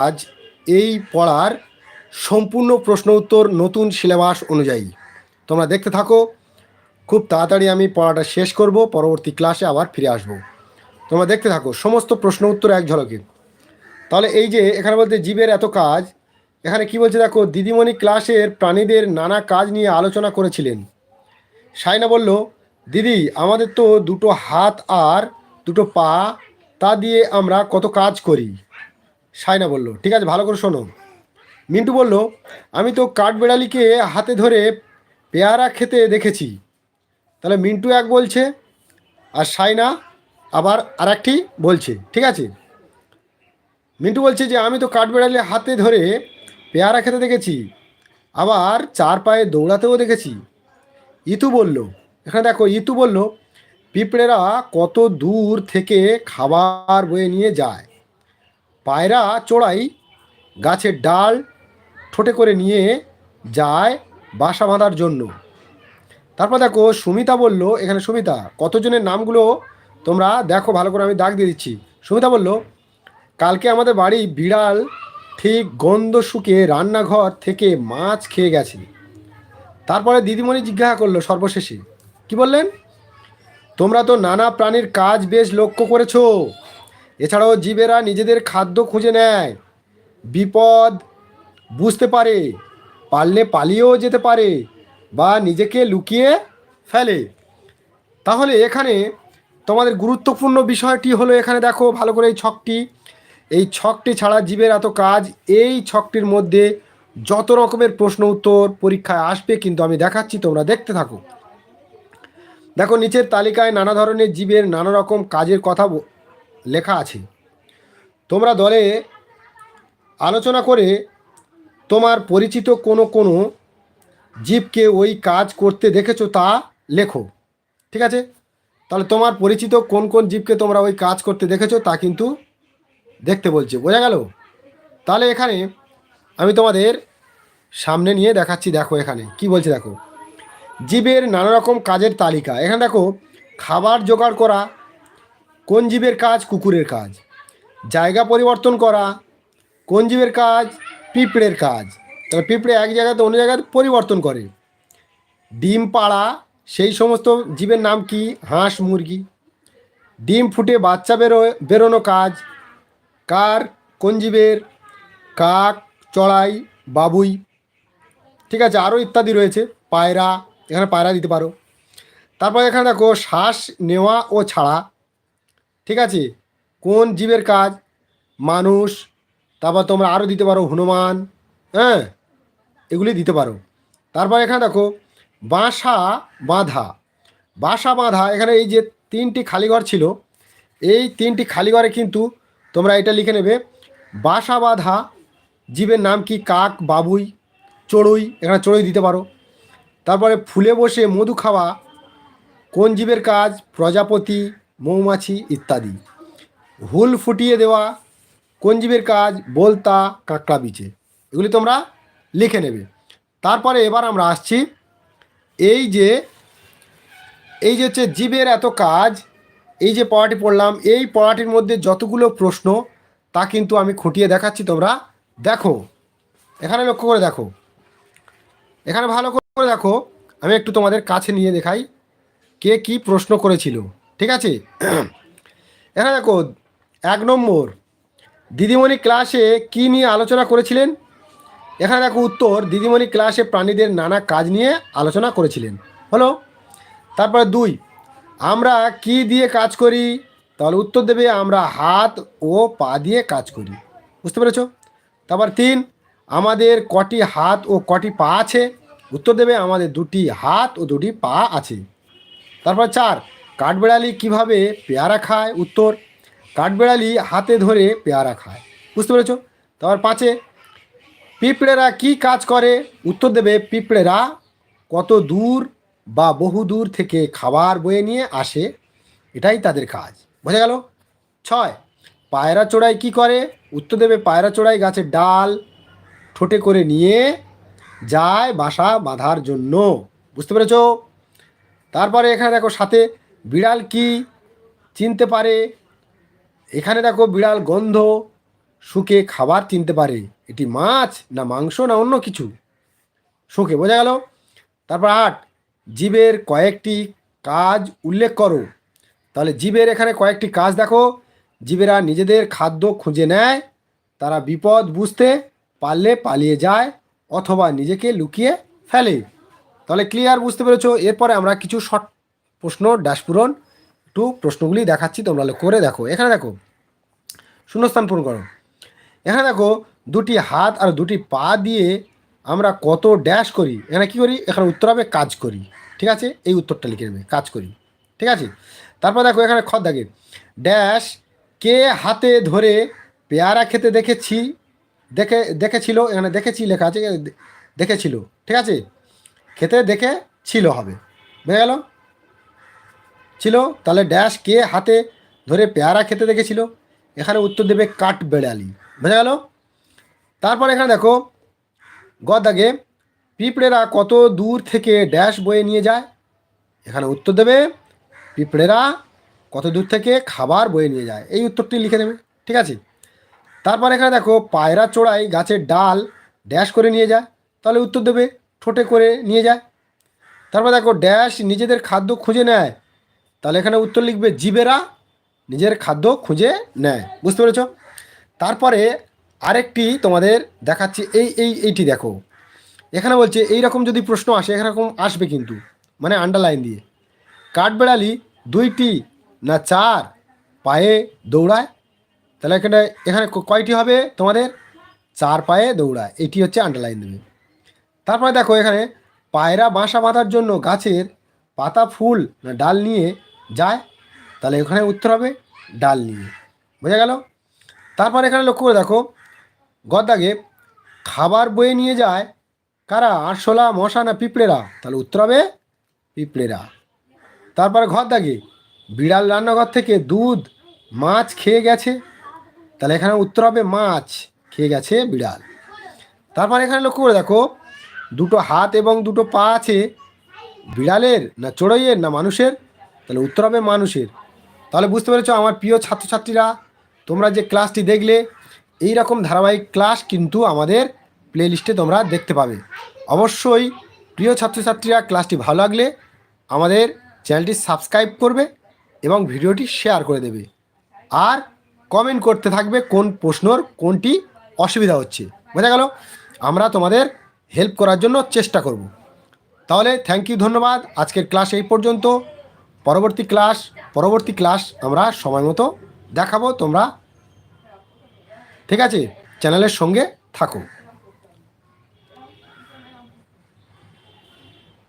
আজ এই পড়ার সম্পূর্ণ প্রশ্ন উত্তর নতুন সিলেবাস অনুযায়ী। তোমরা দেখতে থাকো। খুব তাড়াতাড়ি আমি পড়াটা শেষ করব, পরবর্তী ক্লাসে আবার ফিরে আসব। তোমরা দেখতে থাকো, সমস্ত প্রশ্ন উত্তর এক ঝলকে। তাহলে এই যে এখানে বলতে জীবের এত কাজ, এখানে কি বলছে দেখো, দিদিমণি ক্লাসের প্রাণীদের নানা কাজ নিয়ে আলোচনা করেছিলেন। সাইনা বলল, দিদি, আমাদের তো দুটো হাত আর দুটো পা, তা দিয়ে আমরা কত কাজ করি? সাইনা বলল, ঠিক আছে, ভালো করে শোনো। মিন্টু বলল, আমি তো কাঠবেড়ালিকে হাতে ধরে পেয়ারা খেতে দেখেছি। তাহলে মিন্টু এক বলছে, আর সাইনা আবার আর একটি বলছে, ঠিক আছে? মিন্টু বলছে যে, আমি তো কাঠবেড়ালি হাতে ধরে পেয়ারা খেতে দেখেছি, আবার চার পায়ে দৌড়াতেও দেখেছি। ইতু বলল, এখানে দেখো, ইতু বলল, পিঁপড়েরা কত দূর থেকে খাবার বয়ে নিয়ে যায়। পায়রা চড়াই গাছের ডাল ঠোঁটে করে নিয়ে যায় বাসা বাঁধার জন্য। তারপর দেখো সুমিতা বলল, এখানে সুমিতা, কতজনের নামগুলো তোমরা দেখো, ভালো করে আমি দাগ দিয়ে দিচ্ছি। সুমিতা বলল, কালকে আমাদের বাড়ি বিড়াল ঠিক গন্ধ শুকে রান্নাঘর থেকে মাছ খেয়ে গেছে। তারপরে দিদিমণি জিজ্ঞাসা করল সর্বশেষে, কি বললেন? তোমরা তো নানা প্রাণীর কাজ বেশ লক্ষ্য করেছ। এছাড়াও জীবেরা নিজেদের খাদ্য খুঁজে নেয়। বিপদ বুঝতে পারে, পারলে পালিয়েও যেতে পারে বা নিজেকে লুকিয়ে ফেলে। তাহলে এখানে তোমাদের গুরুত্বপূর্ণ বিষয়টি হলো এখানে দেখো, ভালো করে এই ছকটি। এই ছকটি ছাড়া জীবের এত কাজ, এই ছকটির মধ্যে যত রকমের প্রশ্ন উত্তর পরীক্ষায় আসবে কিন্তু আমি দেখাচ্ছি, তোমরা দেখতে থাকো। দেখো, নিচের তালিকায় নানা ধরনের জীবের নানা রকম কাজের কথা লেখা আছে। তোমরা দলে আলোচনা করে তোমার পরিচিত কোনো কোনো জীবকে ওই কাজ করতে দেখেছ তা লেখো। ঠিক আছে? তাহলে তোমার পরিচিত কোন কোন জীবকে তোমরা ওই কাজ করতে দেখেছ তা কিন্তু দেখতে বলছে। বোঝা গেল? তাহলে এখানে আমি তোমাদের সামনে নিয়ে দেখাচ্ছি, দেখো এখানে। কি বলছে দেখো? জীবের নানা রকম কাজের তালিকা। এখানে দেখো, খাবার জোগাড় করা কোন জীবের কাজ? কুকুরের কাজ। জায়গা পরিবর্তন করা, কোন জীবের কাজ? পিঁপড়ের কাজ। তাহলে পিঁপড়ে এক জায়গাতে অন্য জায়গায় পরিবর্তন করে। ডিম পাড়া, সেই সমস্ত জীবের নাম কি? হাঁস, মুরগি। ডিম ফুটে বাচ্চা বেরো, বেরোনো কাজ। কার? কোন জীবের? কাক, চড়াই, বাবুই। ঠিক আছে আরও ইত্যাদি রয়েছে। পায়রা, এখানে পায়রা দিতে পারো। তারপর এখানে দেখো, শ্বাস নেওয়া ও ছাড়া। ঠিক আছে? কোন জীবের কাজ? মানুষ, তারপর তোমরা আরও দিতে পারো হনুমান হ্যাঁ? এগুলি দিতে পারো। তারপর এখানে দেখো, বাসা বাঁধা। বাসা বাঁধা, এখানে এই যে তিনটি খালি ঘর ছিল, এই তিনটি খালি ঘরে কিন্তু তোমরা এটা লিখে নেবে, বাসা বাঁধা, জীবের নাম কি? কাক, বাবুই, চড়ুই, এখানে চড়ুই দিতে পারো। তারপরে ফুলে বসে মধু খাওয়া, কোন জীবের কাজ? প্রজাপতি মৌমাছি ইত্যাদি। হুল ফুটিয়ে দেওয়া কোন জীবের কাজ, বলতা, কাঁকড়া বিচে। এগুলি তোমরা লিখে নেবে। তারপরে এবার আমরা আসছি এই যে এই যে হচ্ছে জীবের এত কাজ, এই যে পড়াটি পড়লাম, এই পড়াটির মধ্যে যতগুলো প্রশ্ন, তা কিন্তু আমি খুঁটিয়ে দেখাচ্ছি তোমরা। দেখো, এখানে লক্ষ্য করে দেখো। এখানে ভালো করে দেখো, আমি একটু তোমাদের কাছে নিয়ে দেখাই, কে কি প্রশ্ন করেছিল। ঠিক আছে? এখানে দেখো, এক নম্বর, দিদিমণি ক্লাসে কি নিয়ে আলোচনা করেছিলেন? এখানে দেখো উত্তর, দিদিমণি ক্লাসে প্রাণীদের নানা কাজ নিয়ে আলোচনা করেছিলেন। হলো? তারপরে দুই, আমরা কি দিয়ে কাজ করি? তাহলে উত্তর দেবে, আমরা হাত ও পা দিয়ে কাজ করি। বুঝতে পেরেছ? তারপর তিন, আমাদের কটি হাত ও কটি পা আছে? উত্তর দেবে, আমাদের দুটি হাত ও দুটি পা আছে। তারপর চার কাঠবেড়ালি কীভাবে পেয়ারা খায়? উত্তর, কাঠবেড়ালি হাতে ধরে পেয়ারা খায়। বুঝতে পেরেছ? তারপর পাঁচে, পিঁপড়েরা কি কাজ করে? উত্তর দেবে, পিঁপড়েরা কত দূর বা বহু দূর থেকে খাবার বয়ে নিয়ে আসে, এটাই তাদের কাজ। বোঝা গেল? ছয়, পায়রা চোড়াই কি করে? উত্তর দেবে, পায়রা চোড়াই গাছের ডাল ঠোঁটে করে নিয়ে যায় বাসা বাঁধার জন্য। বুঝতে পেরেছ? তারপরে এখানে দেখো সাথে বিড়াল কি চিনতে পারে? এখানে দেখো বিড়াল গন্ধ, শুকে খাবার চিনতে পারে। এটি মাছ না মাংস না অন্য কিছু? শুকে, বোঝা গেল? তারপর আট, জীবের কয়েকটি কাজ উল্লেখ করো। তাহলে জীবের এখানে কয়েকটি কাজ দেখো। জীবেরা নিজেদের খাদ্য খুঁজে নেয়, তারা বিপদ বুঝতে পারলে পালিয়ে যায় অথবা নিজেকে লুকিয়ে ফেলে। তাহলে ক্লিয়ার বুঝতে পেরেছ? এরপরে আমরা কিছু শর্ট প্রশ্ন ড্যাশ পূরণ। একটু প্রশ্নগুলি দেখাচ্ছি, তোমরা করে দেখো। এখানে দেখো, শূন্যস্থান পূরণ করো। এখানে দেখো, দুটি হাত আর দুটি পা দিয়ে আমরা কত ড্যাশ করি? এখানে কি করি? এখানে উত্তর হবে কাজ করি। ঠিক আছে? এই উত্তরটা লিখে নেবে, কাজ করি। ঠিক আছে? তারপর দেখো, এখানে খত দাগে ড্যাশ কে হাতে ধরে পেয়ারা খেতে দেখেছি, দেখে, দেখেছিল, এখানে দেখেছি লেখা আছে দেখেছিল। ঠিক আছে? খেতে দেখে ছিল হবে। বুঝে গেল? ছিল, তাহলে ড্যাশ কে হাতে ধরে পেয়ারা খেতে দেখেছিল। এখানে উত্তর দেবে কাঠ বেড়ালি। বোঝা গেল? তারপর এখানে দেখো, গদাগে পিঁপড়েরা কত দূর থেকে ড্যাশ বয়ে নিয়ে যায়। এখানে উত্তর দেবে, পিঁপড়েরা কত দূর থেকে খাবার বয়ে নিয়ে যায়। এই উত্তরটি লিখে দেবে, ঠিক আছে? তারপর এখানে দেখো, পায়রা চড়াই গাছের ডাল ড্যাশ করে নিয়ে যায়। তাহলে উত্তর দেবে, ঠোঁটে করে নিয়ে যায়। তারপর দেখো ড্যাশ নিজেদের খাদ্য খুঁজে নেয়। তাহলে এখানে উত্তর লিখবে, জীবেরা নিজের খাদ্য খুঁজে নেয়। বুঝতে পেরেছ? তারপরে আরেকটি তোমাদের দেখাচ্ছি, এই এই, এইটি দেখো। এখানে বলছে এই রকম যদি প্রশ্ন আসে, এরকম আসবে কিন্তু মানে আন্ডারলাইন দিয়ে। কাঠবেড়ালি দুইটি না চার পায়ে দৌড়ায়? তাহলে এখানে এখানে কয়টি হবে তোমাদের? চার পায়ে দৌড়ায়, এটি হচ্ছে আন্ডারলাইন দেবে। তারপরে দেখো এখানে, পায়রা বাসা বাঁধার জন্য গাছের পাতা, ফুল না ডাল নিয়ে যায়, তাহলে এখানে উত্তর হবে ডাল নিয়ে। বোঝা গেল? তারপর এখানে লক্ষ্য করে দেখো, গদ্দাগে খাবার বয়ে নিয়ে যায় কারা? আরশোলা, মশা না পিঁপড়েরা? তাহলে উত্তর হবে পিঁপড়েরা। তারপরে ঘর দাগে বিড়াল রান্নাঘর থেকে দুধ, মাছ খেয়ে গেছে। তাহলে এখানে উত্তর হবে মাছ খেয়ে গেছে বিড়াল। তারপর এখানে লক্ষ্য করে দেখো, দুটো হাত এবং দুটো পা আছে বিড়ালের না চড়ইয়ের না মানুষের? তাহলে উত্তর হবে মানুষের। তাহলে বুঝতে পেরেছ আমার প্রিয় ছাত্রছাত্রীরা, তোমরা যে ক্লাসটি দেখলে এই রকম ধারাবাহিক ক্লাস কিন্তু আমাদের প্লেলিস্টে তোমরা দেখতে পাবে। অবশ্যই প্রিয় ছাত্রছাত্রীরা, ক্লাসটি ভালো লাগলে আমাদের চ্যানেলটি সাবস্ক্রাইব করবে এবং ভিডিওটি শেয়ার করে দেবে। আর কমেন্ট করতে থাকবে কোন প্রশ্নর কোনটি অসুবিধা হচ্ছে। বোঝা গেল? আমরা তোমাদের হেল্প করার জন্য চেষ্টা করব। তাহলে থ্যাংক ইউ ধন্যবাদ। আজকের ক্লাস এই পর্যন্ত। পরবর্তী ক্লাস পরবর্তী ক্লাস আমরা সময় মতো দেখাবো তোমরা ঠিক আছে? চ্যানেলের সঙ্গে থাকো।